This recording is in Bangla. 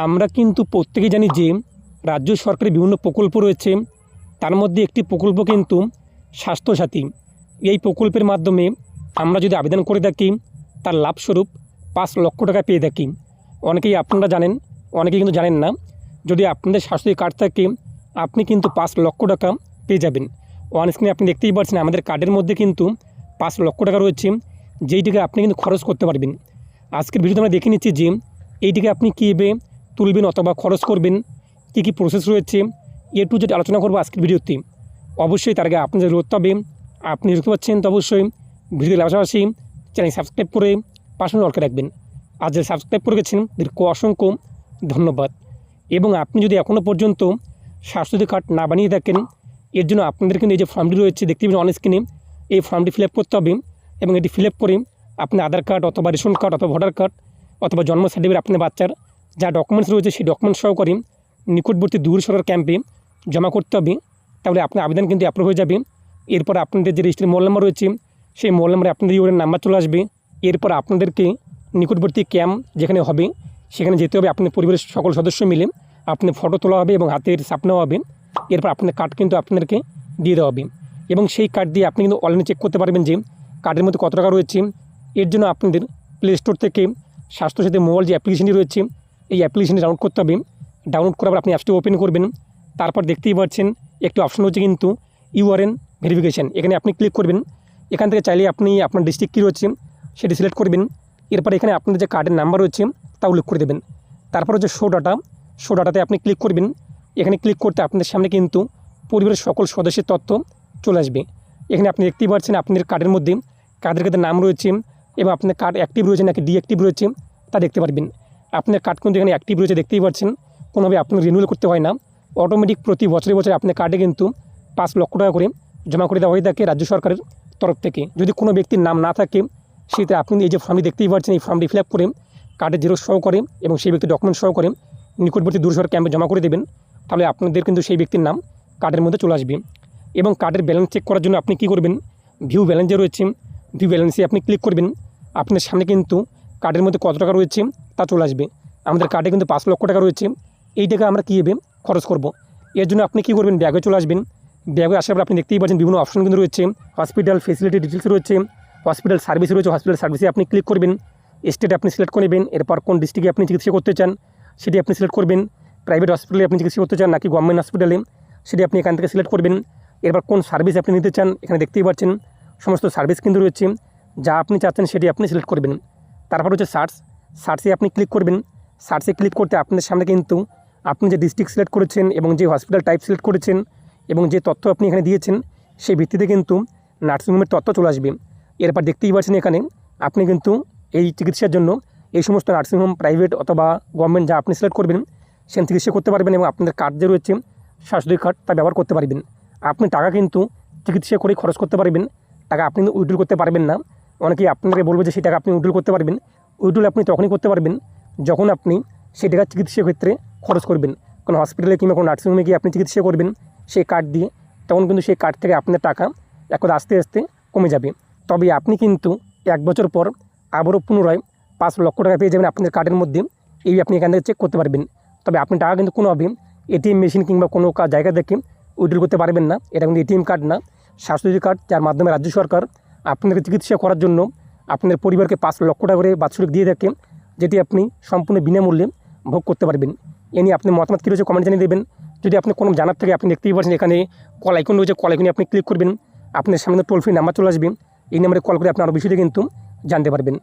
আমরা কিন্তু প্রত্যেকেই জানি যে রাজ্য সরকারের বিভিন্ন প্রকল্প রয়েছে। তার মধ্যে একটি প্রকল্প কিন্তু স্বাস্থ্যসাথী। এই প্রকল্পের মাধ্যমে আমরা যদি আবেদন করে থাকি, তার লাভস্বরূপ পাঁচ লক্ষ টাকা পেয়ে থাকি। অনেকেই আপনারা জানেন, অনেকেই কিন্তু জানেন না। যদি আপনাদের স্বাস্থ্য কার্ড থাকে, আপনি কিন্তু পাঁচ লক্ষ টাকা পেয়ে যাবেন। ওয়ান স্ক্রিনে আপনি দেখতেই পাচ্ছেন, আমাদের কার্ডের মধ্যে কিন্তু পাঁচ লক্ষ টাকা রয়েছে, যেইটিকে আপনি কিন্তু খরচ করতে পারবেন। আজকের ভিডিওতে আমরা দেখে নিচ্ছি যে, এইটিকে আপনি কীভাবে তুলবেন অথবা খরচ করবেন, কী কী প্রসেস রয়েছে, এ টু যেটা আলোচনা করব আজকের ভিডিওতে। অবশ্যই তার আগে আপনাদের রোধ হবে আপনি দেখতে পাচ্ছেন তো অবশ্যই ভিডিও পাশাপাশি চ্যানেল সাবস্ক্রাইব করে পাশে অলকে রাখবেন। আর যে সাবস্ক্রাইব করে গেছেন, তাদেরকে অসংখ্য ধন্যবাদ। এবং আপনি যদি এখনও পর্যন্ত স্বাস্থ্যসাথী কার্ড না বানিয়ে থাকেন, এর জন্য আপনাদের কিন্তু এই যে ফর্মটি রয়েছে, দেখতে পাবেন অন স্ক্রিনে এই ফর্মটি ফিল করতে হবে এবং এটি ফিল করে আপনি আধার কার্ড অথবা রেশন কার্ড অথবা ভোটার কার্ড অথবা জন্ম সার্টিফিকেট আপনার বাচ্চার যা ডকুমেন্টস রয়েছে, সেই ডকুমেন্টস সহকারে নিকটবর্তী দূর সরকার ক্যাম্পে জমা করতে হবে। তাহলে আপনার আবেদন কিন্তু অ্যাপ্রুভ হয়ে যাবে। এরপর আপনাদের যে রেজিস্ট্রি মোবাইল নাম্বার রয়েছে, সেই মোবাইল নাম্বারে আপনাদের ইউরের নাম্বার চলে আসবে। এরপর আপনাদেরকে নিকটবর্তী ক্যাম্প যেখানে হবে, সেখানে যেতে হবে। আপনার পরিবারের সকল সদস্য মিলে আপনি ফটো তোলা হবে এবং হাতের ছাপ নেওয়া হবে। এরপর আপনার কার্ড কিন্তু আপনাদেরকে দিয়ে দেওয়া হবে। এবং সেই কার্ড দিয়ে আপনি কিন্তু অনলাইনে চেক করতে পারবেন যে কার্ডের মধ্যে কত টাকা রয়েছে। এর জন্য আপনাদের প্লে স্টোর থেকে স্বাস্থ্যসাথী মোবাইল যে অ্যাপ্লিকেশনটি রয়েছে এই অ্যাপ্লিকেশনটি ডাউনলোড করতে হবে। ডাউনলোড করার পর আপনি অ্যাপসটি ওপেন করবেন। তারপর দেখতেই পাচ্ছেন, একটি অপশন হচ্ছে কিন্তু ইউআরএন ভেরিফিকেশান এখানে আপনি ক্লিক করবেন। এখান থেকে চাইলে আপনি আপনার ডিস্ট্রিক্ট কী রয়েছে, সেটি সিলেক্ট করবেন। এরপর এখানে আপনার যে কার্ডের নাম্বার রয়েছে, তা উল্লেখ করে দেবেন। তারপর হচ্ছে শো ডাটা শো ডাটাতে আপনি ক্লিক করবেন। এখানে ক্লিক করতে আপনাদের সামনে কিন্তু পরিবারের সকল সদস্যের তথ্য চলে আসবে। এখানে আপনি দেখতেই পাচ্ছেন আপনাদের কার্ডের মধ্যে কাদের কাদের নাম রয়েছে এবং আপনার কার্ড অ্যাক্টিভ রয়েছে নাকি ডিঅ্যাক্টিভ রয়েছে, তা দেখতে পারবেন। আপনার কার্ড কিন্তু এখানে অ্যাক্টিভ রয়েছে, দেখতেই পাচ্ছেন। কোনোভাবে আপনার রিনিউয়াল করতে হয় না। অটোমেটিক প্রতি বছরে বছরে আপনার কার্ডে কিন্তু পাঁচ লক্ষ টাকা করে জমা করে দেওয়া হয়ে থাকে রাজ্য সরকারের তরফ থেকে। যদি কোনো ব্যক্তির নাম না থাকে সেটা আপনি এই যে ফর্মটি দেখতেই পাচ্ছেন, এই ফর্মটি ফিল আপ করে কার্ডের জিরো সহ করে এবং সেই ব্যক্তির ডকুমেন্ট সহ করে নিকটবর্তী দূরসর ক্যাম্পে জমা করে দেবেন, তাহলে আপনাদের কিন্তু সেই ব্যক্তির নাম কার্ডের মধ্যে চলে আসবে। এবং কার্ডের ব্যালেন্স চেক করার জন্য আপনি কী করবেন? ভিউ ব্যালেন্স যে রয়েছে। ভিউ ব্যালেন্সে আপনি ক্লিক করবেন। আপনার সামনে কিন্তু কার্ডের মধ্যে কত টাকা রয়েছে তা চলে আসবে। আমাদের কার্ডে কিন্তু পাঁচ লক্ষ টাকা রয়েছে। এই টাকা আমরা কীভাবে খরচ করব। এর জন্য আপনি কী করবেন? ব্যাগে চলে আসবেন। ব্যাগে আসার পর আপনি দেখতেই পাচ্ছেন বিভিন্ন অপশন কিন্তু রয়েছে। হসপিটাল ফেসিলিটি ডিটেলস রয়েছে। হসপিটাল সার্ভিস রয়েছে। হসপিটাল সার্ভিসে আপনি ক্লিক করবেন। স্টেট আপনি সিলেক্ট করে নেবেন। এরপর কোন ডিস্ট্রিক্টে আপনি চিকিৎসা করতে চান, সেটি আপনি সিলেক্ট করবেন। প্রাইভেট হসপিটালে আপনি চিকিৎসা করতে চান, নাকি গভর্নমেন্ট হসপিটালে সেটি আপনি এখান থেকে সিলেক্ট করবেন। এরপর কোন সার্ভিস আপনি নিতে চান, এখানে দেখতেই পাচ্ছেন। সমস্ত সার্ভিস কিন্তু রয়েছে। যা আপনি চাচ্ছেন, সেটি আপনি সিলেক্ট করবেন। তারপর হচ্ছে সার্চ সার্চে আপনি ক্লিক করবেন। সার্চে ক্লিক করতে আপনাদের সামনে কিন্তু আপনি যে ডিস্ট্রিক্ট সিলেক্ট করেছেন এবং যে হসপিটাল টাইপ সিলেক্ট করেছেন এবং যে তথ্য আপনি এখানে দিয়েছেন, সেই ভিত্তিতে কিন্তু নার্সিংহোমের তথ্য চলে আসবে। এরপর দেখতেই পাচ্ছেন এখানে আপনি কিন্তু এই চিকিৎসার জন্য এই সমস্ত নার্সিংহোম প্রাইভেট অথবা গভর্নমেন্ট যা আপনি সিলেক্ট করবেন, সেখানে চিকিৎসা করতে পারবেন এবং আপনাদের কার্ড যে রয়েছে স্বাস্থ্য কার্ড তা ব্যবহার করতে পারবেন। আপনি টাকা কিন্তু চিকিৎসা করে খরচ করতে পারবেন। টাকা আপনি উইড্রল করতে পারবেন না। অনেকেই আপনাকে বলবে যে সেই টাকা আপনি উইড্রল করতে পারবেন। উইড্রল আপনি তখনই করতে পারবেন যখন আপনি সেই টাকা চিকিৎসা ক্ষেত্রে খরচ করবেন। কোনো হসপিটালে কিংবা কোনো নার্সিংহোমে গিয়ে আপনি চিকিৎসা করবেন, সেই কার্ড দিয়ে তখন কিন্তু সেই কার্ড থেকে আপনার টাকা এখন আস্তে আস্তে কমে যাবে। তবে আপনি কিন্তু এক বছর পর আবারও পুনরায় পাঁচ লক্ষ টাকা পেয়ে যাবেন আপনাদের কার্ডের মধ্যে। এই আপনি এখান থেকে চেক করতে পারবেন। তবে আপনি টাকা কিন্তু কোনো কোনোভাবে এটিএম মেশিন কিংবা কোনো জায়গা থেকে উইড্রল করতে পারবেন না। এটা কিন্তু এটিএম কার্ড না। স্বাস্থ্যসাথী কার্ড যার মাধ্যমে রাজ্য সরকার আপনাদের চিকিৎসা করার জন্য আপনার পরিবারকে পাঁচ লক্ষ টাকা করে বাৎসরিক দিয়ে থাকে, যেটি আপনি সম্পূর্ণ বিনামূল্যে ভোগ করতে পারবেন। এ নিয়ে আপনি মতামত কী রয়েছে কমেন্ট জানিয়ে দেবেন। যদি আপনি কোনো জানার থেকে, আপনি দেখতেই পারছেন এখানে কল আইকন রয়েছে। কল আইকনে আপনি ক্লিক করবেন। আপনার সামনে টোল ফ্রি নাম্বার চলে আসবে। এই নাম্বারে কল করে আপনি আরও বিষয়টি কিন্তু জানতে পারবেন।